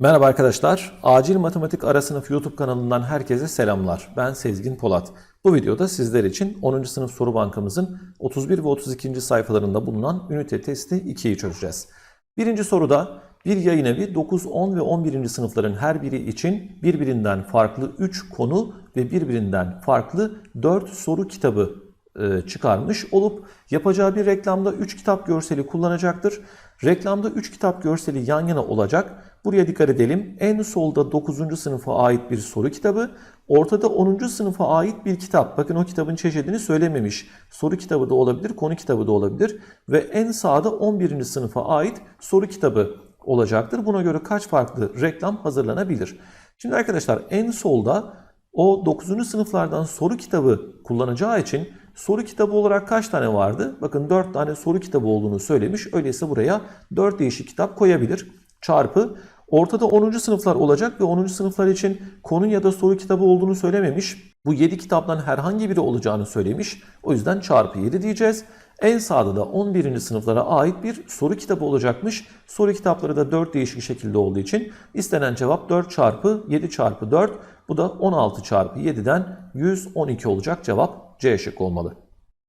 Merhaba arkadaşlar. Acil Matematik Ara Sınıf YouTube kanalından herkese selamlar. Ben Sezgin Polat. Bu videoda sizler için 10. sınıf soru bankamızın 31 ve 32. sayfalarında bulunan ünite testi 2'yi çözeceğiz. Birinci soruda bir yayın evi 9, 10 ve 11. sınıfların her biri için birbirinden farklı 3 konu ve birbirinden farklı 4 soru kitabı e, çıkarmış olup yapacağı bir reklamda 3 kitap görseli kullanacaktır. Reklamda 3 kitap görseli yan yana olacak. Buraya dikkat edelim. En solda 9. sınıfa ait bir soru kitabı, ortada 10. sınıfa ait bir kitap. Bakın o kitabın çeşidini söylememiş. Soru kitabı da olabilir, konu kitabı da olabilir ve en sağda 11. sınıfa ait soru kitabı olacaktır. Buna göre kaç farklı reklam hazırlanabilir? Şimdi arkadaşlar en solda o 9. sınıflardan soru kitabı kullanacağı için soru kitabı olarak kaç tane vardı? Bakın 4 tane soru kitabı olduğunu söylemiş. Öyleyse buraya 4 değişik kitap koyabilir. Çarpı ortada 10. sınıflar olacak ve 10. sınıflar için konu ya da soru kitabı olduğunu söylememiş. Bu 7 kitaptan herhangi biri olacağını söylemiş. O yüzden çarpı 7 diyeceğiz. En sağda da 11. sınıflara ait bir soru kitabı olacakmış. Soru kitapları da 4 değişik şekilde olduğu için istenen cevap 4 çarpı 7 çarpı 4. Bu da 16 çarpı 7'den 112 olacak cevap C şıkkı olmalı.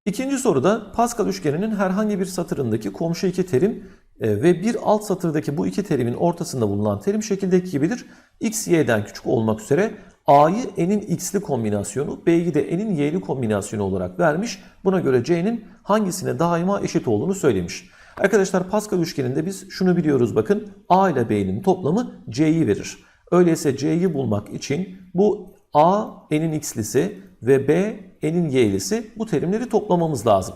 İkinci soruda Pascal üçgeninin herhangi bir satırındaki komşu iki terim e, ve bir alt satırdaki bu iki terimin ortasında bulunan terim şekildeki gibidir. x, y'den küçük olmak üzere a'yı n'in x'li kombinasyonu, b'yi de n'in y'li kombinasyonu olarak vermiş. Buna göre c'nin hangisine daima eşit olduğunu söylemiş. Arkadaşlar Pascal üçgeninde biz şunu biliyoruz bakın. a ile b'nin toplamı c'yi verir. Öyleyse c'yi bulmak için bu a n'in x'lisi ve b n'in y'lisi bu terimleri toplamamız lazım.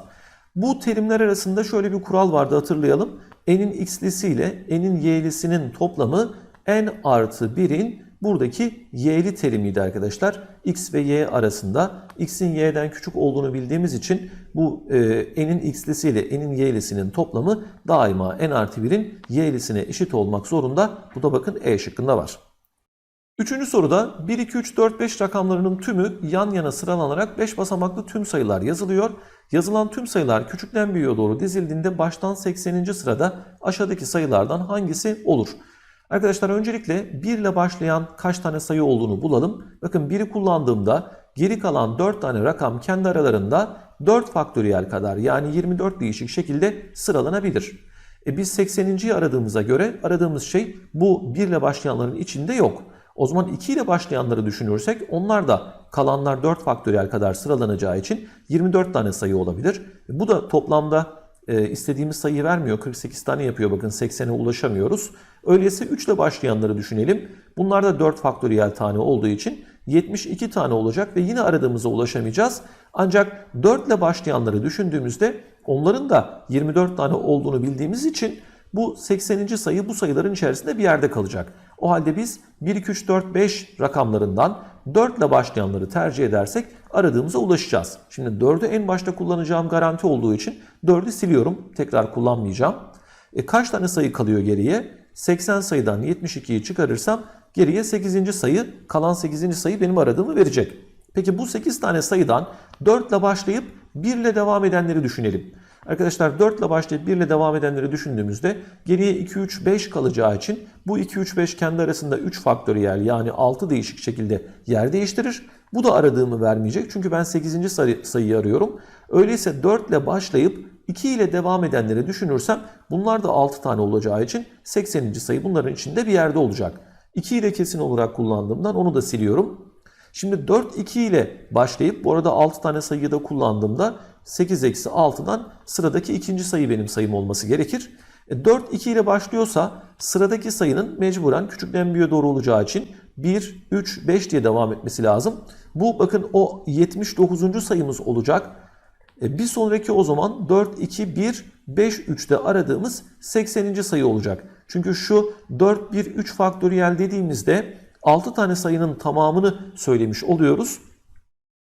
Bu terimler arasında şöyle bir kural vardı hatırlayalım. n'in x'lisi ile n'in y'lisinin toplamı n artı 1'in buradaki y'li terimiydi arkadaşlar. x ve y arasında x'in y'den küçük olduğunu bildiğimiz için bu e, n'in x'lisi ile n'in y'lisinin toplamı daima n artı 1'in y'lisine eşit olmak zorunda. Bu da bakın E şıkkında var. Üçüncü soruda 1, 2, 3, 4, 5 rakamlarının tümü yan yana sıralanarak 5 basamaklı tüm sayılar yazılıyor. Yazılan tüm sayılar küçükten büyüğe doğru dizildiğinde baştan 80. sırada aşağıdaki sayılardan hangisi olur? Arkadaşlar öncelikle 1 ile başlayan kaç tane sayı olduğunu bulalım. Bakın 1'i kullandığımda geri kalan 4 tane rakam kendi aralarında 4 faktöriyel kadar yani 24 değişik şekilde sıralanabilir. E biz 80.yi aradığımıza göre aradığımız şey bu 1 ile başlayanların içinde yok. O zaman 2 ile başlayanları düşünürsek onlar da kalanlar 4 faktöriyel kadar sıralanacağı için 24 tane sayı olabilir. Bu da toplamda e, istediğimiz sayıyı vermiyor. 48 tane yapıyor bakın 80'e ulaşamıyoruz. Öyleyse 3 ile başlayanları düşünelim. Bunlar da 4 faktöriyel tane olduğu için 72 tane olacak ve yine aradığımıza ulaşamayacağız. Ancak 4 ile başlayanları düşündüğümüzde onların da 24 tane olduğunu bildiğimiz için bu 80. sayı bu sayıların içerisinde bir yerde kalacak. O halde biz 1, 2, 3, 4, 5 rakamlarından 4 ile başlayanları tercih edersek aradığımıza ulaşacağız. Şimdi 4'ü en başta kullanacağım garanti olduğu için 4'ü siliyorum. Tekrar kullanmayacağım. E kaç tane sayı kalıyor geriye? 80 sayıdan 72'yi çıkarırsam geriye 8. sayı, kalan 8. sayı benim aradığımı verecek. Peki bu 8 tane sayıdan 4 ile başlayıp 1 ile devam edenleri düşünelim. Arkadaşlar 4 ile başlayıp 1 ile devam edenleri düşündüğümüzde geriye 2, 3, 5 kalacağı için bu 2, 3, 5 kendi arasında 3 faktöriyel yani 6 değişik şekilde yer değiştirir. Bu da aradığımı vermeyecek çünkü ben 8. sayı, sayıyı arıyorum. Öyleyse 4 ile başlayıp 2 ile devam edenleri düşünürsem bunlar da 6 tane olacağı için 80. sayı bunların içinde bir yerde olacak. 2 ile kesin olarak kullandığımdan onu da siliyorum. Şimdi 4 2 ile başlayıp bu arada 6 tane sayıyı da kullandığımda 8 eksi 6'dan sıradaki ikinci sayı benim sayım olması gerekir. E 4 2 ile başlıyorsa sıradaki sayının mecburen küçükten doğru olacağı için 1, 3, 5 diye devam etmesi lazım. Bu bakın o 79. sayımız olacak. E bir sonraki o zaman 4, 2, 1, 5, 3'te aradığımız 80. sayı olacak. Çünkü şu 4, 1, 3 faktöriyel dediğimizde 6 tane sayının tamamını söylemiş oluyoruz.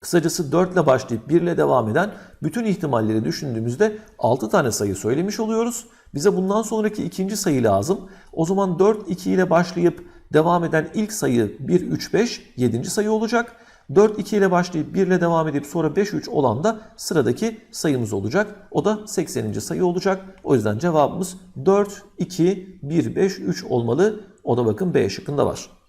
Kısacası 4 ile başlayıp 1 ile devam eden bütün ihtimalleri düşündüğümüzde 6 tane sayı söylemiş oluyoruz. Bize bundan sonraki ikinci sayı lazım. O zaman 4, 2 ile başlayıp devam eden ilk sayı 1, 3, 5, 7. sayı olacak. 4, 2 ile başlayıp 1 ile devam edip sonra 5, 3 olan da sıradaki sayımız olacak. O da 80. sayı olacak. O yüzden cevabımız 4, 2, 1, 5, 3 olmalı. O da bakın B şıkkında var.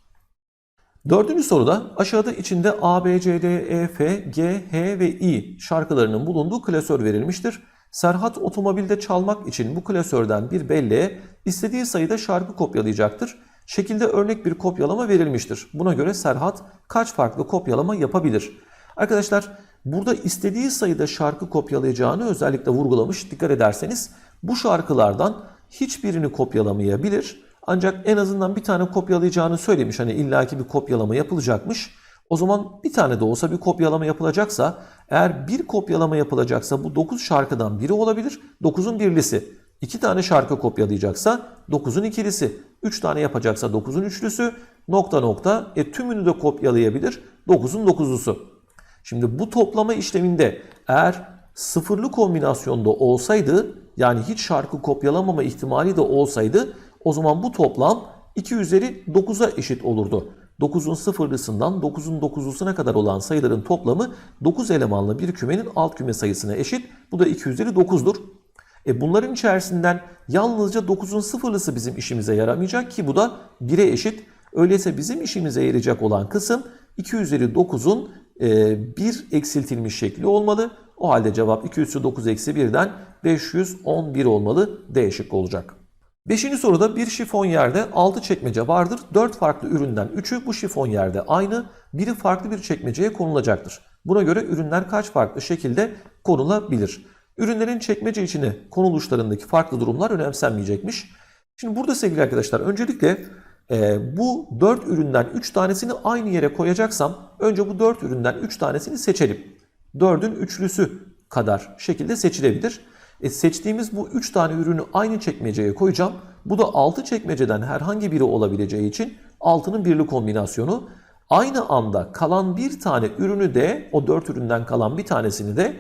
Dördüncü soruda aşağıda içinde A, B, C, D, E, F, G, H ve I şarkılarının bulunduğu klasör verilmiştir. Serhat otomobilde çalmak için bu klasörden bir belleğe istediği sayıda şarkı kopyalayacaktır. Şekilde örnek bir kopyalama verilmiştir. Buna göre Serhat kaç farklı kopyalama yapabilir? Arkadaşlar burada istediği sayıda şarkı kopyalayacağını özellikle vurgulamış. Dikkat ederseniz bu şarkılardan hiçbirini kopyalamayabilir. Ancak en azından bir tane kopyalayacağını söylemiş. Hani illaki bir kopyalama yapılacakmış. O zaman bir tane de olsa bir kopyalama yapılacaksa eğer bir kopyalama yapılacaksa bu 9 şarkıdan biri olabilir. 9'un birlisi. 2 tane şarkı kopyalayacaksa 9'un ikilisi. 3 tane yapacaksa 9'un üçlüsü. Nokta nokta. E tümünü de kopyalayabilir. 9'un 9'lusu. Şimdi bu toplama işleminde eğer sıfırlı kombinasyonda olsaydı yani hiç şarkı kopyalamama ihtimali de olsaydı o zaman bu toplam 2 üzeri 9'a eşit olurdu. 9'un sıfırlısından 9'un 9'lusuna kadar olan sayıların toplamı 9 elemanlı bir kümenin alt küme sayısına eşit. Bu da 2 üzeri 9'dur. E bunların içerisinden yalnızca 9'un sıfırlısı bizim işimize yaramayacak ki bu da 1'e eşit. Öyleyse bizim işimize yarayacak olan kısım 2 üzeri 9'un 1 eksiltilmiş şekli olmalı. O halde cevap 2 üssü 9 eksi 1'den 511 olmalı. D şıkkı olacak. Beşinci soruda bir şifon yerde 6 çekmece vardır. 4 farklı üründen 3'ü bu şifon yerde aynı, biri farklı bir çekmeceye konulacaktır. Buna göre ürünler kaç farklı şekilde konulabilir? Ürünlerin çekmece içine konuluşlarındaki farklı durumlar önemsenmeyecekmiş. Şimdi burada sevgili arkadaşlar öncelikle e, bu 4 üründen 3 tanesini aynı yere koyacaksam önce bu 4 üründen 3 tanesini seçelim. 4'ün üçlüsü kadar şekilde seçilebilir. E seçtiğimiz bu 3 tane ürünü aynı çekmeceye koyacağım. Bu da 6 çekmeceden herhangi biri olabileceği için 6'nın birli kombinasyonu. Aynı anda kalan bir tane ürünü de o 4 üründen kalan bir tanesini de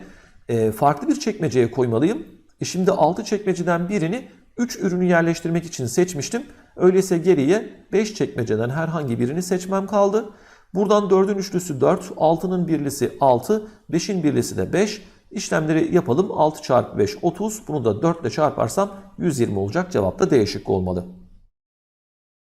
e, farklı bir çekmeceye koymalıyım. E şimdi 6 çekmeceden birini 3 ürünü yerleştirmek için seçmiştim. Öyleyse geriye 5 çekmeceden herhangi birini seçmem kaldı. Buradan 4'ün üçlüsü 4, 6'nın birlisi 6, 5'in birlisi de 5. İşlemleri yapalım. 6 çarpı 5 30. Bunu da 4 ile çarparsam 120 olacak. Cevap da D şıkkı olmalı.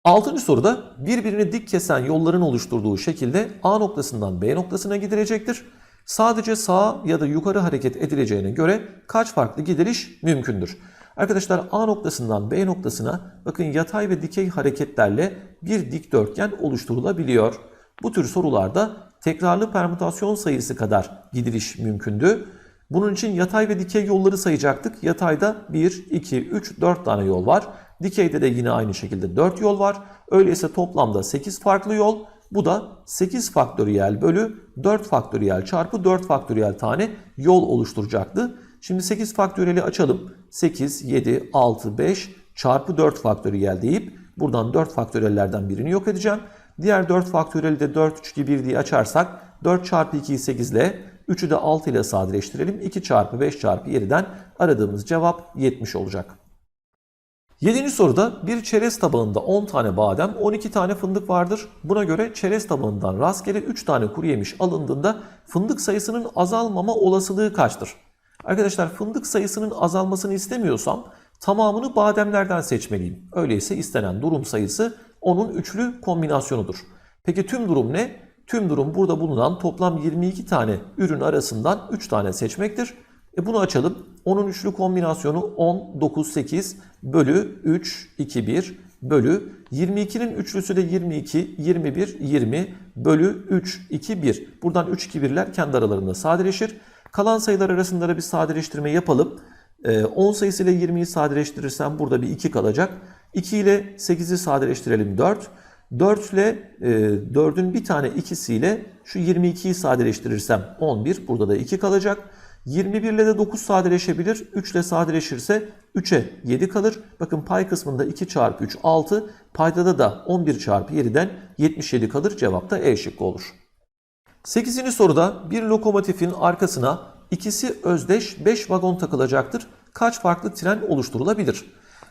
Altıncı soruda birbirini dik kesen yolların oluşturduğu şekilde A noktasından B noktasına gidilecektir. Sadece sağa ya da yukarı hareket edileceğine göre kaç farklı gidiliş mümkündür? Arkadaşlar A noktasından B noktasına bakın yatay ve dikey hareketlerle bir dikdörtgen oluşturulabiliyor. Bu tür sorularda tekrarlı permütasyon sayısı kadar gidiliş mümkündü. Bunun için yatay ve dikey yolları sayacaktık. Yatayda 1, 2, 3, 4 tane yol var. Dikeyde de yine aynı şekilde 4 yol var. Öyleyse toplamda 8 farklı yol. Bu da 8 faktöriyel bölü 4 faktöriyel çarpı 4 faktöriyel tane yol oluşturacaktı. Şimdi 8 faktöriyeli açalım. 8, 7, 6, 5 çarpı 4 faktöriyel deyip buradan 4 faktöriyellerden birini yok edeceğim. Diğer 4 faktöriyeli de 4, 3, 2, 1 diye açarsak 4 çarpı 2'yi 8 ile 3'ü de 6 ile sadeleştirelim. 2 çarpı 5 çarpı 7'den aradığımız cevap 70 olacak. 7. soruda bir çerez tabağında 10 tane badem, 12 tane fındık vardır. Buna göre çerez tabağından rastgele 3 tane kuru yemiş alındığında fındık sayısının azalmama olasılığı kaçtır? Arkadaşlar fındık sayısının azalmasını istemiyorsam tamamını bademlerden seçmeliyim. Öyleyse istenen durum sayısı onun üçlü kombinasyonudur. Peki tüm durum ne? Tüm durum burada bulunan toplam 22 tane ürün arasından 3 tane seçmektir. E bunu açalım. Onun üçlü kombinasyonu 10, 9, 8 bölü 3, 2, 1 bölü 22'nin üçlüsü de 22, 21, 20 bölü 3, 2, 1. Buradan 3, 2, 1'ler kendi aralarında sadeleşir. Kalan sayılar arasında da bir sadeleştirme yapalım. 10 sayısı ile 20'yi sadeleştirirsem burada bir 2 kalacak. 2 ile 8'i sadeleştirelim 4. 4 ile e, 4'ün bir tane ikisiyle şu 22'yi sadeleştirirsem 11. Burada da 2 kalacak. 21 ile de 9 sadeleşebilir. 3 ile sadeleşirse 3'e 7 kalır. Bakın pay kısmında 2 çarpı 3 6. Paydada da 11 çarpı 7'den 77 kalır. Cevap da E şıkkı olur. 8. soruda bir lokomotifin arkasına ikisi özdeş 5 vagon takılacaktır. Kaç farklı tren oluşturulabilir?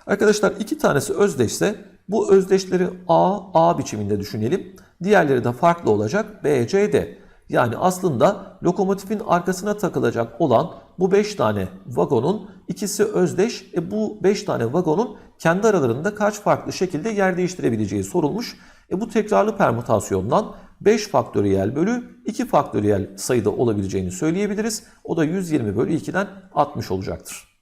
Arkadaşlar iki tanesi özdeşse bu özdeşleri A, A biçiminde düşünelim. Diğerleri de farklı olacak B, C, D. Yani aslında lokomotifin arkasına takılacak olan bu 5 tane vagonun ikisi özdeş. E bu 5 tane vagonun kendi aralarında kaç farklı şekilde yer değiştirebileceği sorulmuş. E bu tekrarlı permütasyondan 5 faktöriyel bölü 2 faktöriyel sayıda olabileceğini söyleyebiliriz. O da 120 bölü 2'den 60 olacaktır.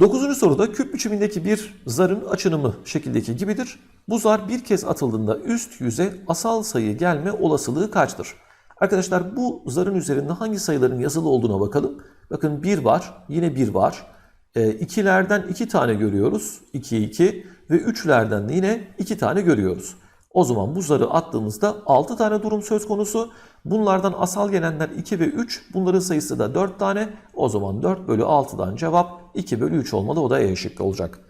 Dokuzuncu soruda küp biçimindeki bir zarın açınımı şekildeki gibidir. Bu zar bir kez atıldığında üst yüze asal sayı gelme olasılığı kaçtır? Arkadaşlar bu zarın üzerinde hangi sayıların yazılı olduğuna bakalım. Bakın 1 var, yine 1 var. E, ikilerden 2 tane görüyoruz. 2, 2 ve üçlerden de yine 2 tane görüyoruz. O zaman bu zarı attığımızda 6 tane durum söz konusu. Bunlardan asal gelenler 2 ve 3. Bunların sayısı da 4 tane. O zaman 4 bölü 6'dan cevap 2 bölü 3 olmalı. O da E şıkkı olacak.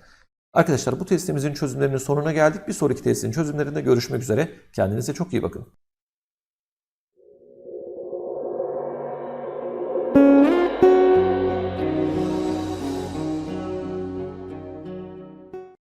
Arkadaşlar bu testimizin çözümlerinin sonuna geldik. Bir sonraki testin çözümlerinde görüşmek üzere. Kendinize çok iyi bakın.